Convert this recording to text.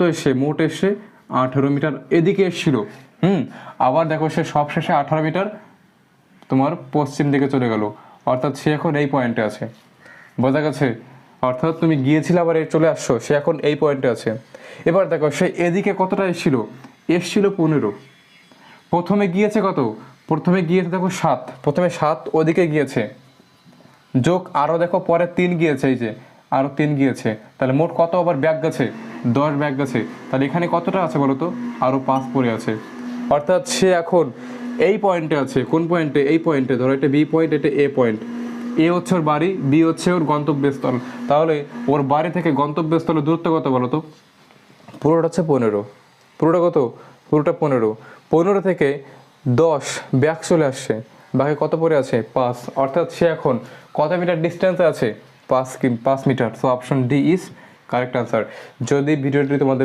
তো এসে মোট এসে আঠেরো মিটার এদিকে এসেছিল। হুম, আবার দেখো সে সব শেষে আঠারো মিটার তোমার পশ্চিম দিকে চলে গেল। অর্থাৎ সে এখন এই পয়েন্টে আছে। বোঝা গেছে? অর্থাৎ তুমি গিয়েছিলে আবার এই চলে আসছো, সে এখন এই পয়েন্টে আছে। এবার দেখো সে এদিকে কতটা এসেছিল? এসছিল পনেরো। প্রথমে গিয়েছে কত? প্রথমে গিয়েছে দেখো সাত। প্রথমে সাত ওদিকে গিয়েছে। যোগ আরও দেখো, পরে তিন গিয়েছে, এই যে আরও তিন গিয়েছে। তাহলে মোট কত আবার ব্যাগ গেছে? দশ ব্যাগ গেছে তাহলে এখানে কতটা আছে বলো তো? আরও পাঁচ পড়ে আছে। অর্থাৎ সে এখন এই পয়েন্টে আছে। কোন পয়েন্টে এই পয়েন্টে ধরো এটা বি পয়েন্ট এটা এ পয়েন্ট এ হচ্ছে ওর বাড়ি বি হচ্ছে ওর গন্তব্যস্থল। তাহলে ওর বাড়ি থেকে গন্তব্যস্থলের দূরত্ব কত বলো তো? পুরোটা হচ্ছে পনেরো। পুরোটা কত? পুরোটা পনেরো। পনেরো থেকে দশ ব্যাগ চলে আসছে। বাকি কত পরে আছে? পাঁচ। অর্থাৎ সে এখন কত মিটার ডিস্টেন্সে আছে? পাঁচ পাঁচ metre. So option D is correct answer যদি ভিডিওটি তোমাদের